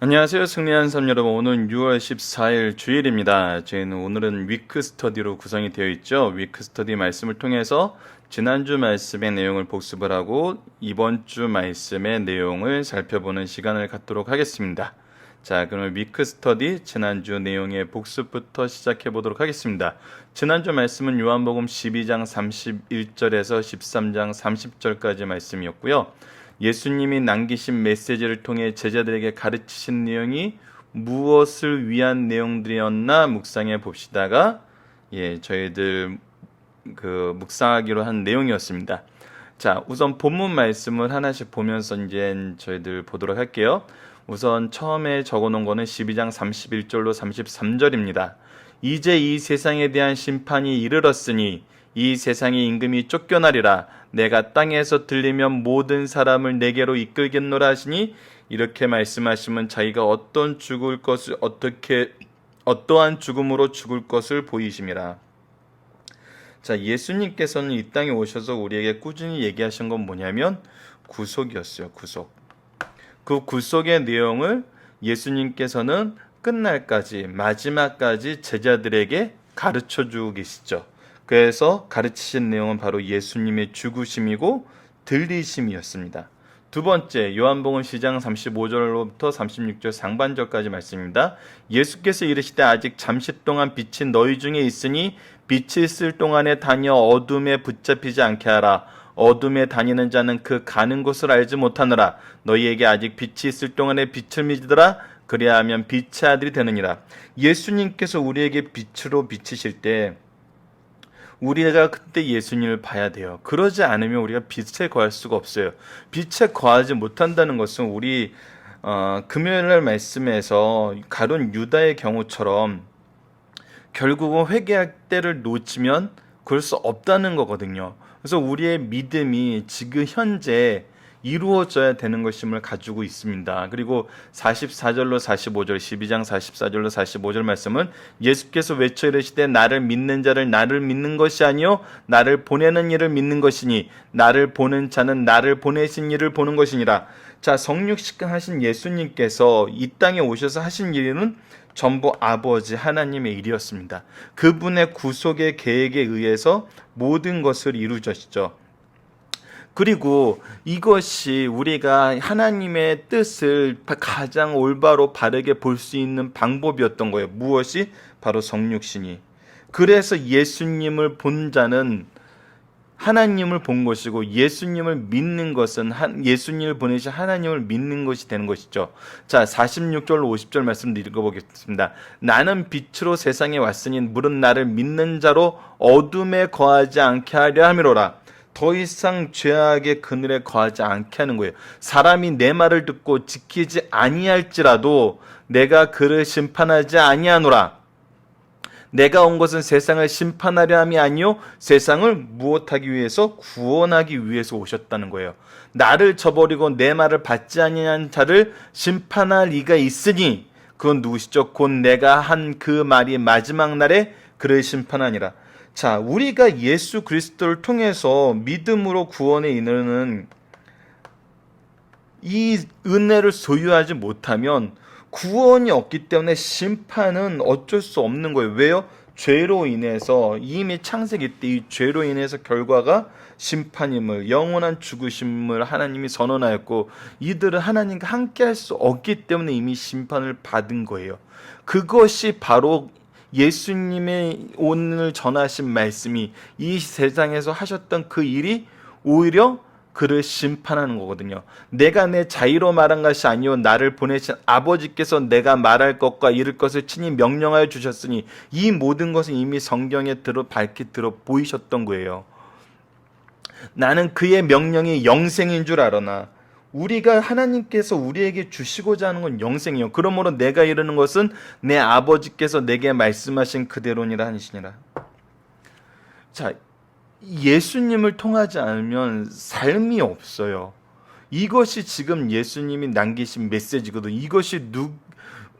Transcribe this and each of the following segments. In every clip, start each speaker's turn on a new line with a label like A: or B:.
A: 안녕하세요. 승리한 삶 여러분. 오늘은 6월 14일 주일입니다. 저희는 오늘은 위크 스터디로 구성이 되어 있죠. 위크 스터디 말씀을 통해서 지난주 말씀의 내용을 복습을 하고 이번 주 말씀의 내용을 살펴보는 시간을 갖도록 하겠습니다. 자, 그러면 위크 스터디 지난주 내용의 복습부터 시작해 보도록 하겠습니다. 지난주 말씀은 요한복음 12장 31절에서 13장 30절까지 말씀이었고요. 예수님이 남기신 메시지를 통해 제자들에게 가르치신 내용이 무엇을 위한 내용들이었나 묵상해 봅시다가 예, 저희들 그 묵상하기로 한 내용이었습니다. 자, 우선 본문 말씀을 하나씩 보면서 이제 저희들 보도록 할게요. 우선 처음에 적어 놓은 거는 12장 31절로 33절입니다. 이제 이 세상에 대한 심판이 이르렀으니 이 세상의 임금이 쫓겨나리라 내가 땅에서 들리면 모든 사람을 내게로 이끌겠노라 하시니 이렇게 말씀하시면 자기가 어떤 죽을 것을 어떻게 어떠한 죽음으로 죽을 것을 보이심이라. 자, 예수님께서는 이 땅에 오셔서 우리에게 꾸준히 얘기하신 건 뭐냐면 구속이었어요. 구속. 그 구속의 내용을 예수님께서는 끝날까지 마지막까지 제자들에게 가르쳐 주고 계시죠. 그래서 가르치신 내용은 바로 예수님의 죽으심이고 들리심이었습니다. 두 번째 요한복음 시장 35절로부터 36절 상반절까지 말씀입니다. 예수께서 이르시되 아직 잠시 동안 빛이 너희 중에 있으니 빛이 있을 동안에 다녀 어둠에 붙잡히지 않게 하라. 어둠에 다니는 자는 그 가는 곳을 알지 못하느라 너희에게 아직 빛이 있을 동안에 빛을 믿으라 그리하면 빛의 아들이 되느니라. 예수님께서 우리에게 빛으로 비치실 때 우리가 그때 예수님을 봐야 돼요. 그러지 않으면 우리가 빛에 거할 수가 없어요. 빛에 거하지 못한다는 것은 우리 어, 금요일날 말씀에서 가론 유다의 경우처럼 결국은 회개할 때를 놓치면 그럴 수 없다는 거거든요. 그래서 우리의 믿음이 지금 현재 이루어져야 되는 것임을 가지고 있습니다. 그리고 44절로 45절, 12장 44절로 45절 말씀은 예수께서 외쳐 이르시되 나를 믿는 자를 나를 믿는 것이 아니요 나를 보내는 이를 믿는 것이니 나를 보는 자는 나를 보내신 이를 보는 것이니라. 자, 성육식간 하신 예수님께서 이 땅에 오셔서 하신 일은 전부 아버지 하나님의 일이었습니다. 그분의 구속의 계획에 의해서 모든 것을 이루셨죠. 그리고 이것이 우리가 하나님의 뜻을 가장 올바로 바르게 볼 수 있는 방법이었던 거예요. 무엇이? 바로 성육신이. 그래서 예수님을 본 자는 하나님을 본 것이고 예수님을 믿는 것은 예수님을 보내신 하나님을 믿는 것이 되는 것이죠. 자, 46절 50절 말씀 읽어 보겠습니다. 나는 빛으로 세상에 왔으니 물은 나를 믿는 자로 어둠에 거하지 않게 하려 함이로라. 더 이상 죄악의 그늘에 거하지 않게 하는 거예요. 사람이 내 말을 듣고 지키지 아니할지라도 내가 그를 심판하지 아니하노라. 내가 온 것은 세상을 심판하려 함이 아니요 세상을 무엇하기 위해서 구원하기 위해서 오셨다는 거예요. 나를 저버리고 내 말을 받지 아니한 자를 심판할 이가 있으니 그건 누구시죠? 곧 내가 한 그 말이 마지막 날에 그를 심판하니라. 자, 우리가 예수 그리스도를 통해서 믿음으로 구원에 이르는 이 은혜를 소유하지 못하면 구원이 없기 때문에 심판은 어쩔 수 없는 거예요. 왜요? 죄로 인해서 이미 창세기 때 이 죄로 인해서 결과가 심판임을 영원한 죽으심을 하나님이 선언하였고 이들은 하나님과 함께 할 수 없기 때문에 이미 심판을 받은 거예요. 그것이 바로 예수님의 오늘 전하신 말씀이 이 세상에서 하셨던 그 일이 오히려 그를 심판하는 거거든요. 내가 내 자유로 말한 것이 아니요 나를 보내신 아버지께서 내가 말할 것과 이를 것을 친히 명령하여 주셨으니 이 모든 것은 이미 성경에 들어 밝히 들어 보이셨던 거예요. 나는 그의 명령이 영생인 줄 알아나 우리가 하나님께서 우리에게 주시고자 하는 건 영생이요. 그러므로 내가 이르는 것은 내 아버지께서 내게 말씀하신 그대로니라 하시니라. 자, 예수님을 통하지 않으면 삶이 없어요. 이것이 지금 예수님이 남기신 메시지거든. 이것이 누,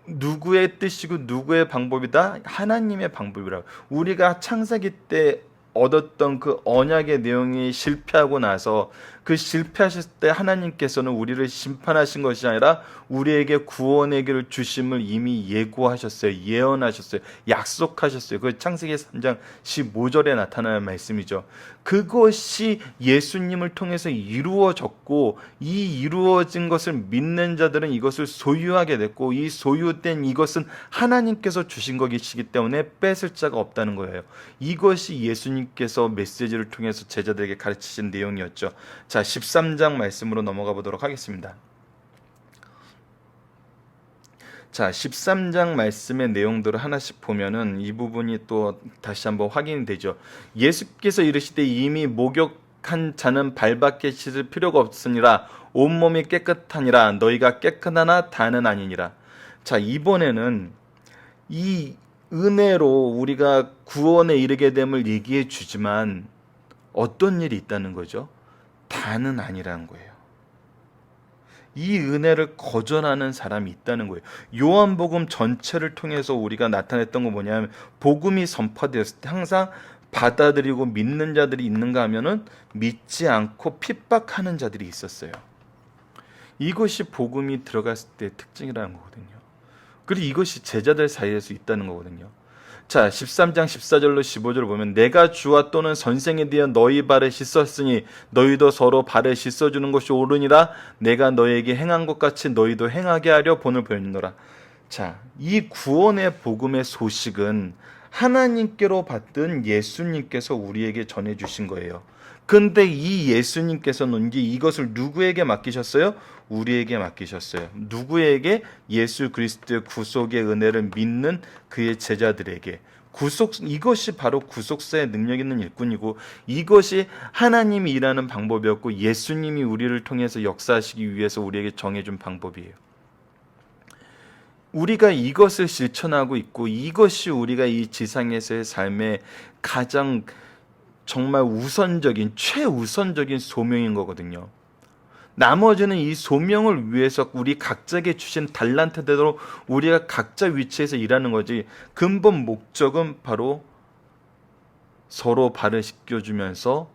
A: 누구의 뜻이고 누구의 방법이다? 하나님의 방법이라. 우리가 창세기 때 얻었던 그 언약의 내용이 실패하고 나서 그 실패하실 때 하나님께서는 우리를 심판하신 것이 아니라 우리에게 구원의 길을 주심을 이미 예고하셨어요. 예언하셨어요. 약속하셨어요. 그 창세기 3장 15절에 나타나는 말씀이죠. 그것이 예수님을 통해서 이루어졌고 이 이루어진 것을 믿는 자들은 이것을 소유하게 됐고 이 소유된 이것은 하나님께서 주신 것이기 때문에 뺏을 자가 없다는 거예요. 이것이 예수님 께서 메시지를 통해서 제자들에게 가르치신 내용이었죠. 자, 13장 말씀으로 넘어가 보도록 하겠습니다. 자, 13장 말씀의 내용들을 하나씩 보면은 이 부분이 또 다시 한번 확인이 되죠. 예수께서 이르시되 이미 목욕한 자는 발밖에 씻을 필요가 없으니라 온몸이 깨끗하니라 너희가 깨끗하나 다는 아니니라. 자, 이번에는 이 은혜로 우리가 구원에 이르게 됨을 얘기해 주지만 어떤 일이 있다는 거죠? 다는 아니라는 거예요. 이 은혜를 거절하는 사람이 있다는 거예요. 요한복음 전체를 통해서 우리가 나타냈던 건 뭐냐면 복음이 선포되었을 때 항상 받아들이고 믿는 자들이 있는가 하면은 믿지 않고 핍박하는 자들이 있었어요. 이것이 복음이 들어갔을 때 특징이라는 거거든요. 그리고 이것이 제자들 사이에서 있다는 거거든요. 자, 13장 14절로 15절을 보면 내가 주와 또는 선생에 대해 너희 발을 씻었으니 너희도 서로 발을 씻어 주는 것이 옳으니라 내가 너희에게 행한 것 같이 너희도 행하게 하려 본을 보였노라. 자, 이 구원의 복음의 소식은 하나님께로 받든 예수님께서 우리에게 전해 주신 거예요. 근데 이 예수님께서는 이것을 누구에게 맡기셨어요? 우리에게 맡기셨어요. 누구에게? 예수 그리스도의 구속의 은혜를 믿는 그의 제자들에게. 구속 이것이 바로 구속사의 능력 있는 일꾼이고 이것이 하나님이 일하는 방법이었고 예수님이 우리를 통해서 역사하시기 위해서 우리에게 정해 준 방법이에요. 우리가 이것을 실천하고 있고 이것이 우리가 이 지상에서의 삶의 가장 정말 우선적인 최우선적인 소명인 거거든요. 나머지는 이 소명을 위해서 우리 각자에게 주신 달란트대로 우리가 각자 위치에서 일하는 거지. 근본 목적은 바로 서로 발을 씻겨주면서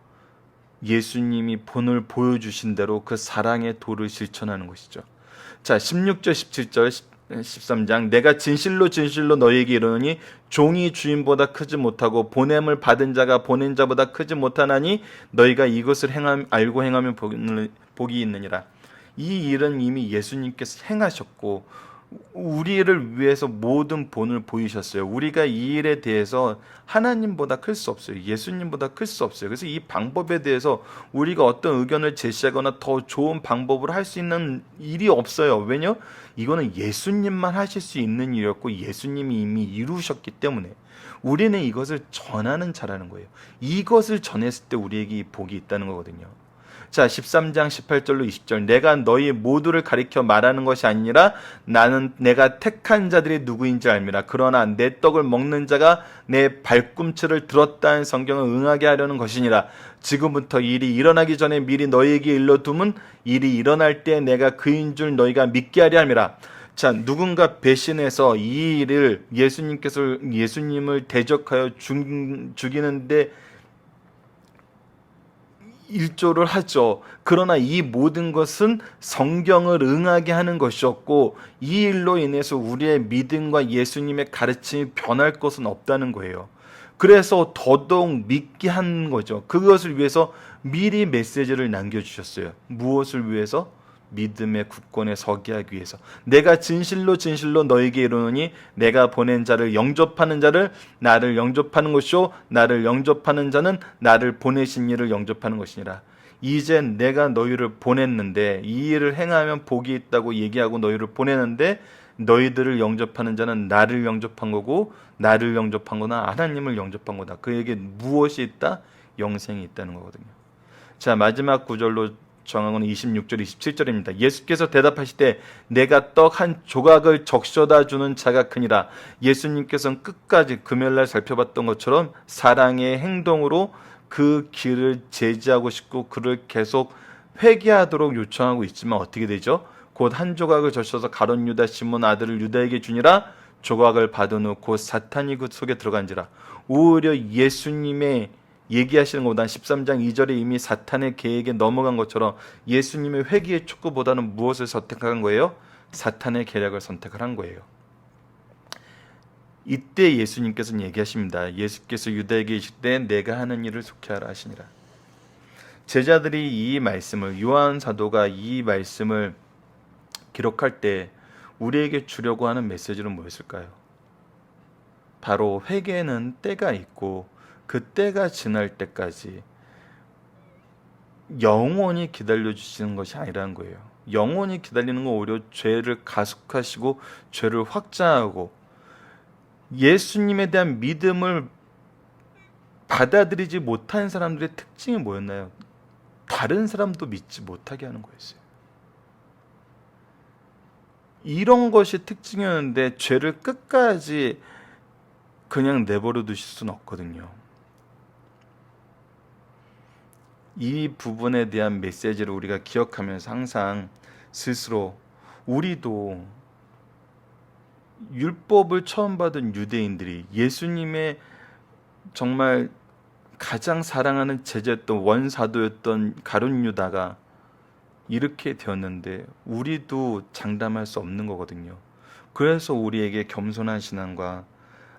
A: 예수님이 본을 보여주신 대로 그 사랑의 도를 실천하는 것이죠. 자, 16절, 17절, 13장 내가 진실로 진실로 너희에게 이르노니 종이 주인보다 크지 못하고 보냄을 받은 자가 보낸 자보다 크지 못하나니 너희가 이것을 행함 알고 행하면 복이 있느니라. 이 일은 이미 예수님께서 행하셨고 우리를 위해서 모든 본을 보이셨어요. 우리가 이 일에 대해서 하나님보다 클 수 없어요. 예수님보다 클 수 없어요. 그래서 이 방법에 대해서 우리가 어떤 의견을 제시하거나 더 좋은 방법으로 할 수 있는 일이 없어요. 왜냐? 이거는 예수님만 하실 수 있는 일이었고 예수님이 이미 이루셨기 때문에 우리는 이것을 전하는 자라는 거예요. 이것을 전했을 때 우리에게 복이 있다는 거거든요. 자, 13장 18절로 20절. 내가 너희 모두를 가리켜 말하는 것이 아니라 나는 내가 택한 자들이 누구인지 알미라. 그러나 내 떡을 먹는 자가 내 발꿈치를 들었다는 성경을 응하게 하려는 것이니라. 지금부터 일이 일어나기 전에 미리 너희에게 일러두면 일이 일어날 때 내가 그인 줄 너희가 믿게 하려 함이라. 자, 누군가 배신해서 이 일을 예수님께서 예수님을 대적하여 죽, 죽이는데 일조를 하죠. 그러나 이 모든 것은 성경을 응하게 하는 것이었고 이 일로 인해서 우리의 믿음과 예수님의 가르침이 변할 것은 없다는 거예요. 그래서 더더욱 믿게 한 거죠. 그것을 위해서 미리 메시지를 남겨주셨어요. 무엇을 위해서? 믿음의 굳건에 서게 하기 위해서 내가 진실로 진실로 너에게 이르노니 내가 보낸 자를 영접하는 자를 나를 영접하는 것이요 나를 영접하는 자는 나를 보내신 이를 영접하는 것이니라 이제 내가 너희를 보냈는데 이 일을 행하면 복이 있다고 얘기하고 너희를 보내는데 너희들을 영접하는 자는 나를 영접한 거고 나를 영접한 거나 하나님을 영접한 거다. 그에게 무엇이 있다? 영생이 있다는 거거든요. 자, 마지막 구절로 정한 26절 27절입니다. 예수께서 대답하시되 내가 떡 한 조각을 적셔다 주는 자가 크니라. 예수님께서는 끝까지 금요일 날 살펴봤던 것처럼 사랑의 행동으로 그 길을 제지하고 싶고 그를 계속 회개하도록 요청하고 있지만 어떻게 되죠? 곧 한 조각을 적셔서 가론 유다 시몬 아들을 유다에게 주니라 조각을 받은 후 곧 사탄이 그 속에 들어간지라 오히려 예수님의 얘기하시는 것보다 13장 2절에 이미 사탄의 계획에 넘어간 것처럼 예수님의 회개의 촉구보다는 무엇을 선택한 거예요? 사탄의 계략을 선택을 한 거예요. 이때 예수님께서는 얘기하십니다. 예수께서 유다에게 계실 때 내가 하는 일을 속해하라 하시니라. 제자들이 이 말씀을 요한 사도가 이 말씀을 기록할 때 우리에게 주려고 하는 메시지는 뭐였을까요? 바로 회개는 때가 있고 그 때가 지날 때까지 영원히 기다려 주시는 것이 아니라는 거예요. 영원히 기다리는 건 오히려 죄를 가속하시고 죄를 확장하고 예수님에 대한 믿음을 받아들이지 못한 사람들의 특징이 뭐였나요? 다른 사람도 믿지 못하게 하는 거였어요. 이런 것이 특징이었는데 죄를 끝까지 그냥 내버려 두실 수는 없거든요. 이 부분에 대한 메시지를 우리가 기억하면서 항상 스스로 우리도 율법을 처음 받은 유대인들이 예수님의 정말 가장 사랑하는 제자였던 원사도였던 가룟 유다가 이렇게 되었는데 우리도 장담할 수 없는 거거든요. 그래서 우리에게 겸손한 신앙과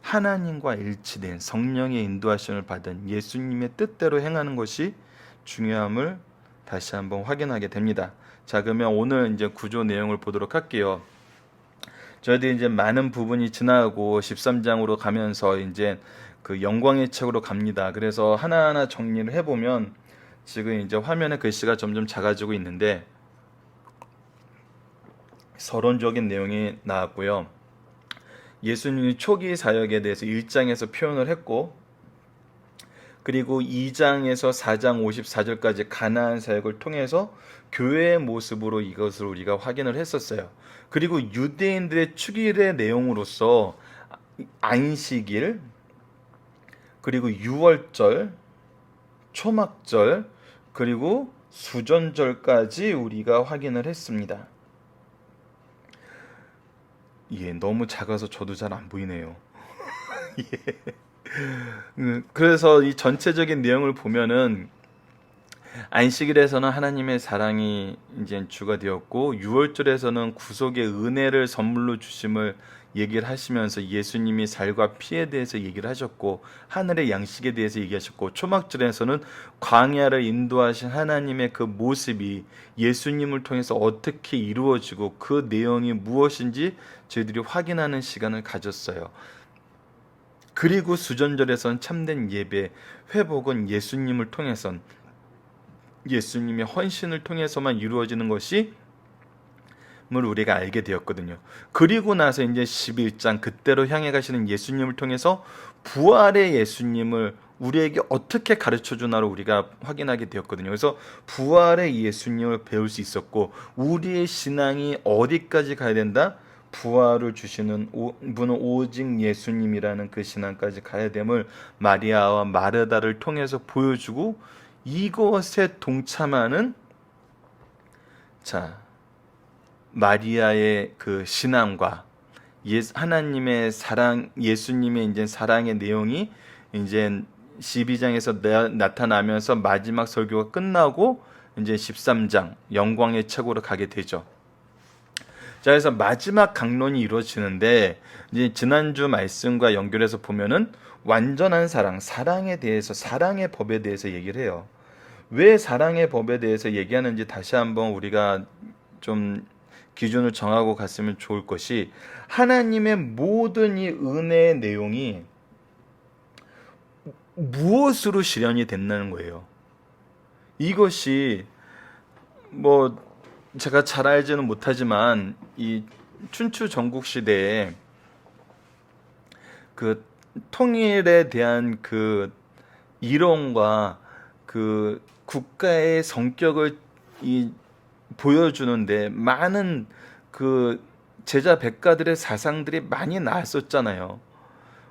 A: 하나님과 일치된 성령의 인도하심을 받은 예수님의 뜻대로 행하는 것이 중요함을 다시 한번 확인하게 됩니다. 자, 그러면 오늘 이제 구조 내용을 보도록 할게요. 저희들이 이제 많은 부분이 지나고 13장으로 가면서 이제 그 영광의 책으로 갑니다. 그래서 하나하나 정리를 해보면 지금 이제 화면에 글씨가 점점 작아지고 있는데 서론적인 내용이 나왔고요. 예수님이 초기 사역에 대해서 1장에서 표현을 했고 그리고 2장에서 4장 54절까지 가나안 사역을 통해서 교회의 모습으로 이것을 우리가 확인을 했었어요. 그리고 유대인들의 축일의 내용으로서 안식일 그리고 유월절, 초막절 그리고 수전절까지 우리가 확인을 했습니다. 예, 너무 작아서 저도 잘 안 보이네요. 예. 음, 그래서 이 전체적인 내용을 보면은 안식일에서는 하나님의 사랑이 이제 주가 되었고 유월절에서는 구속의 은혜를 선물로 주심을 얘기를 하시면서 예수님이 살과 피에 대해서 얘기를 하셨고 하늘의 양식에 대해서 얘기하셨고 초막절에서는 광야를 인도하신 하나님의 그 모습이 예수님을 통해서 어떻게 이루어지고 그 내용이 무엇인지 저희들이 확인하는 시간을 가졌어요. 그리고 수전절에선 참된 예배, 회복은 예수님을 통해선 예수님의 헌신을 통해서만 이루어지는 것이 을 우리가 알게 되었거든요. 그리고 나서 이제 11장 그때로 향해 가시는 예수님을 통해서 부활의 예수님을 우리에게 어떻게 가르쳐 주나를 우리가 확인하게 되었거든요. 그래서 부활의 예수님을 배울 수 있었고 우리의 신앙이 어디까지 가야 된다? 부활을 주시는 분은 오직 예수님이라는 그 신앙까지 가야 됨을 마리아와 마르다를 통해서 보여주고 이것에 동참하는 자 마리아의 그 신앙과 하나님의 사랑 예수님의 이제 사랑의 내용이 이제 12장에서 나타나면서 마지막 설교가 끝나고 이제 13장 영광의 책으로 가게 되죠. 자, 그래서 마지막 강론이 이루어지는데 이제 지난주 말씀과 연결해서 보면은 완전한 사랑, 사랑에 대해서 사랑의 법에 대해서 얘기를 해요. 왜 사랑의 법에 대해서 얘기하는지 다시 한번 우리가 좀 기준을 정하고 갔으면 좋을 것이 하나님의 모든 이 은혜의 내용이 무엇으로 실현이 됐다는 거예요. 이것이 뭐 제가 잘 알지는 못하지만 이 춘추 전국 시대에 그 통일에 대한 그 이론과 그 국가의 성격을 이 보여주는데 많은 그 제자 백가들의 사상들이 많이 나왔었잖아요.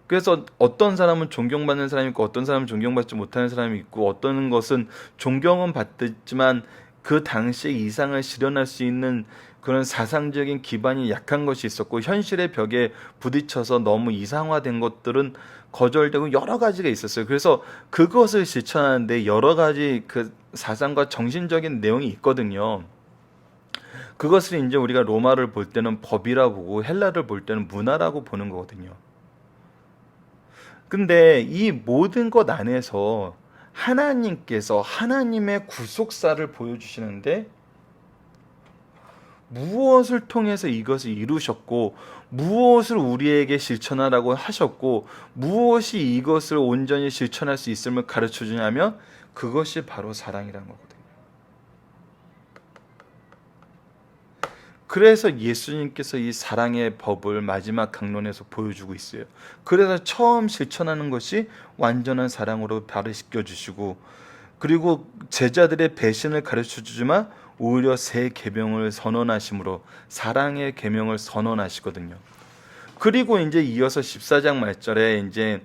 A: 그래서 어떤 사람은 존경받는 사람이 있고 어떤 사람은 존경받지 못하는 사람이 있고 어떤 것은 존경은 받지만 그 당시에 이상을 실현할 수 있는 그런 사상적인 기반이 약한 것이 있었고 현실의 벽에 부딪혀서 너무 이상화된 것들은 거절되고 여러 가지가 있었어요. 그래서 그것을 실천하는데 여러 가지 그 사상과 정신적인 내용이 있거든요. 그것을 이제 우리가 로마를 볼 때는 법이라 보고 헬라를 볼 때는 문화라고 보는 거거든요. 근데 이 모든 것 안에서 하나님께서 하나님의 구속사를 보여주시는데 무엇을 통해서 이것을 이루셨고 무엇을 우리에게 실천하라고 하셨고 무엇이 이것을 온전히 실천할 수 있음을 가르쳐 주냐면 그것이 바로 사랑이라는 거거든요. 그래서 예수님께서 이 사랑의 법을 마지막 강론에서 보여주고 있어요. 그래서 처음 실천하는 것이 완전한 사랑으로 발휘시켜 주시고 그리고 제자들의 배신을 가르쳐 주지만 오히려 새 계명을 선언하심으로 사랑의 계명을 선언하시거든요. 그리고 이제 이어서 14장 말절에 이제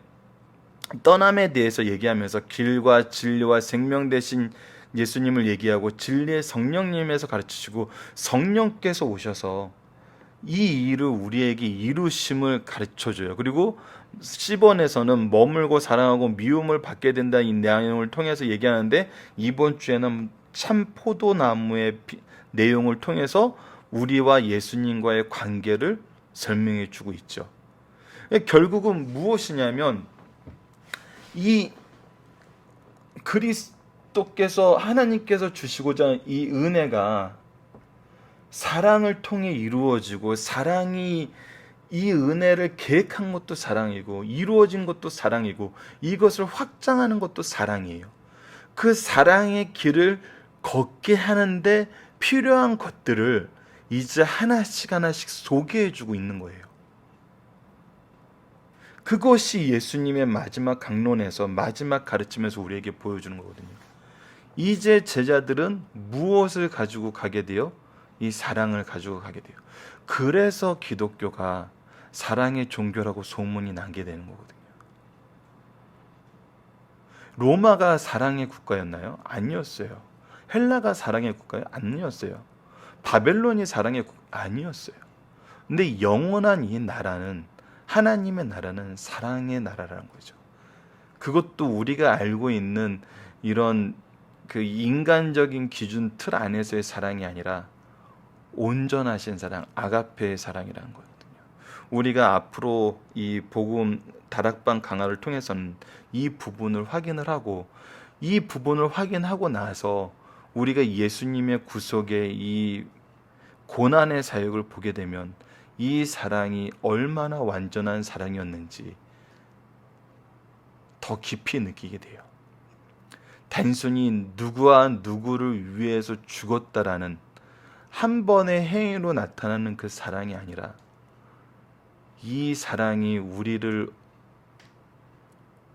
A: 떠남에 대해서 얘기하면서 길과 진리와 생명 대신 예수님을 얘기하고 진리의 성령님에서 가르치시고 성령께서 오셔서 이 일을 우리에게 이루심을 가르쳐 줘요. 그리고 10원에서는 머물고 사랑하고 미움을 받게 된다는 이 내용을 통해서 얘기하는데 이번 주에는 참 포도나무의 비- 내용을 통해서 우리와 예수님과의 관계를 설명해 주고 있죠. 결국은 무엇이냐면 이 그리스 도께서 하나님께서 주시고자 이 은혜가 사랑을 통해 이루어지고 사랑이 이 은혜를 계획한 것도 사랑이고 이루어진 것도 사랑이고 이것을 확장하는 것도 사랑이에요. 그 사랑의 길을 걷게 하는데 필요한 것들을 이제 하나씩 하나씩 소개해 주고 있는 거예요. 그것이 예수님의 마지막 강론에서 마지막 가르침에서 우리에게 보여주는 거거든요. 이제 제자들은 무엇을 가지고 가게 돼요? 이 사랑을 가지고 가게 돼요. 그래서 기독교가 사랑의 종교라고 소문이 나게 되는 거거든요. 로마가 사랑의 국가였나요? 아니었어요. 헬라가 사랑의 국가요? 아니었어요. 바벨론이 사랑의 국 아니었어요. 근데 영원한 이 나라는 하나님의 나라는 사랑의 나라라는 거죠. 그것도 우리가 알고 있는 이런 그 인간적인 기준 틀 안에서의 사랑이 아니라 온전하신 사랑, 아가페의 사랑이라는 거거든요. 우리가 앞으로 이 복음 다락방 강화를 통해서는 이 부분을 확인을 하고 이 부분을 확인하고 나서 우리가 예수님의 구속의 이 고난의 사역을 보게 되면 이 사랑이 얼마나 완전한 사랑이었는지 더 깊이 느끼게 돼요. 단순히 누구와 누구를 위해서 죽었다라는 한 번의 행위로 나타나는 그 사랑이 아니라 이 사랑이 우리를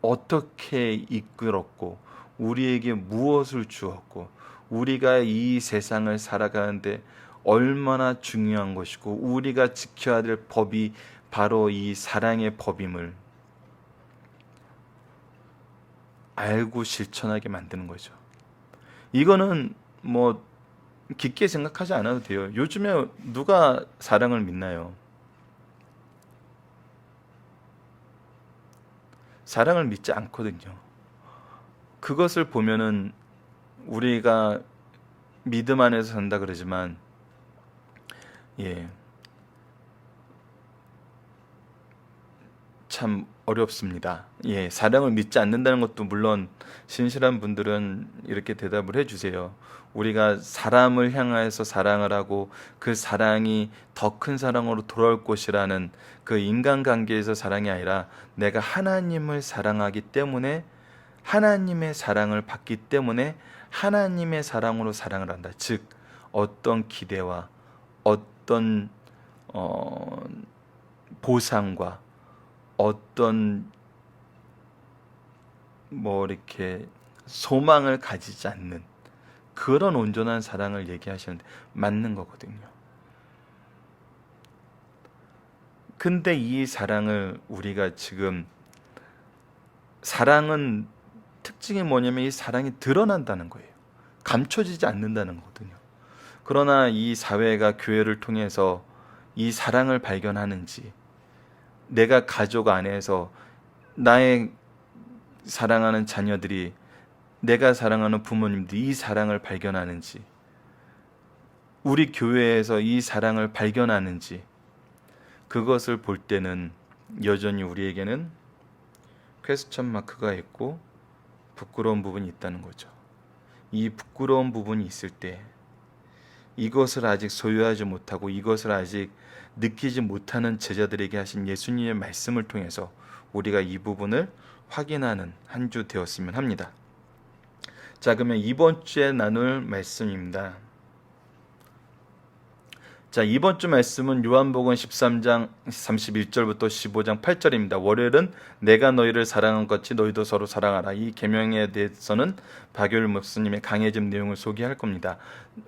A: 어떻게 이끌었고 우리에게 무엇을 주었고 우리가 이 세상을 살아가는데 얼마나 중요한 것이고 우리가 지켜야 될 법이 바로 이 사랑의 법임을 알고 실천하게 만드는 거죠. 이거는 뭐 깊게 생각하지 않아도 돼요. 요즘에 누가 사랑을 믿나요? 사랑을 믿지 않거든요. 그것을 보면은 우리가 믿음 안에서 산다 그러지만 예. 참 어렵습니다. 예, 사랑을 믿지 않는다는 것도 물론 신실한 분들은 이렇게 대답을 해 주세요. 우리가 사람을 향하여서 사랑을 하고 그 사랑이 더 큰 사랑으로 돌아올 것이라는 그 인간관계에서 사랑이 아니라 내가 하나님을 사랑하기 때문에 하나님의 사랑을 받기 때문에 하나님의 사랑으로 사랑을 한다. 즉 어떤 기대와 어떤 어, 보상과 어떤 뭐 이렇게 소망을 가지지 않는 그런 온전한 사랑을 얘기하시는데 맞는 거거든요. 근데 이 사랑을 우리가 지금 사랑은 특징이 뭐냐면 이 사랑이 드러난다는 거예요. 감춰지지 않는다는 거거든요. 그러나 이 사회가 교회를 통해서 이 사랑을 발견하는지, 내가 가족 안에서 나의 사랑하는 자녀들이 내가 사랑하는 부모님들이 이 사랑을 발견하는지, 우리 교회에서 이 사랑을 발견하는지, 그것을 볼 때는 여전히 우리에게는 퀘스천 마크가 있고 부끄러운 부분이 있다는 거죠. 이 부끄러운 부분이 있을 때 이것을 아직 소유하지 못하고 이것을 아직 느끼지 못하는 제자들에게 하신 예수님의 말씀을 통해서 우리가 이 부분을 확인하는 한 주 되었으면 합니다. 자, 그러면 이번 주에 나눌 말씀입니다. 자, 이번 주 말씀은 요한복음 13장 31절부터 15장 8절입니다. 월요일은 내가 너희를 사랑한 것 같이 너희도 서로 사랑하라. 이 계명에 대해서는 박열 목사님의 강해짐 내용을 소개할 겁니다.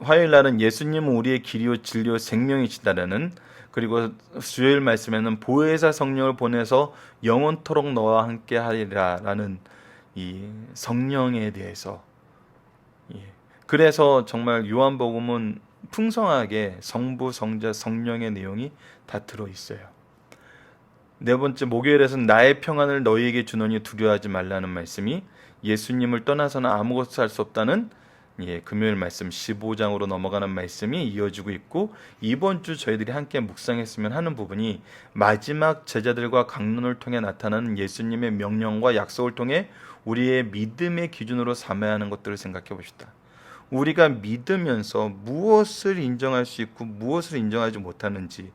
A: 화요일 날은 예수님은 우리의 길이요 진리요 생명이시다라는 그리고 수요일 말씀에는 보혜사 성령을 보내서 영원토록 너와 함께 하리라라는 이 성령에 대해서 예. 그래서 정말 요한복음은 풍성하게 성부, 성자, 성령의 내용이 다 들어 있어요. 네 번째 목요일에서는 나의 평안을 너희에게 주노니 두려워하지 말라는 말씀이 예수님을 떠나서는 아무것도 할 수 없다는 예, 금요일 말씀 15장으로 넘어가는 말씀이 이어지고 있고 이번 주 저희들이 함께 묵상했으면 하는 부분이 마지막 제자들과 강론을 통해 나타나는 예수님의 명령과 약속을 통해 우리의 믿음의 기준으로 삼아야 하는 것들을 생각해 봅시다. 우리가 믿으면서 무엇을 인정할 수 있고 무엇을 인정하지 못하는지,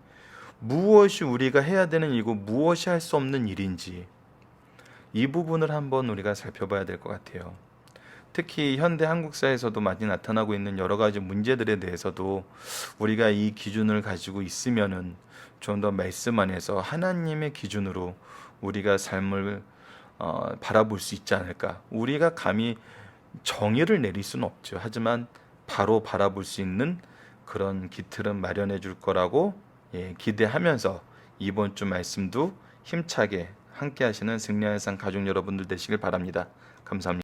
A: 무엇이 우리가 해야 되는 일이고 무엇이 할 수 없는 일인지 이 부분을 한번 우리가 살펴봐야 될 것 같아요. 특히 현대 한국사에서도 많이 나타나고 있는 여러 가지 문제들에 대해서도 우리가 이 기준을 가지고 있으면은 좀 더 말씀 안에서 하나님의 기준으로 우리가 삶을 어, 바라볼 수 있지 않을까. 우리가 감히 정의를 내릴 수는 없죠. 하지만 바로 바라볼 수 있는 그런 기틀은 마련해 줄 거라고 예, 기대하면서 이번 주 말씀도 힘차게 함께 하시는 승리의 상 가족 여러분들 되시길 바랍니다. 감사합니다.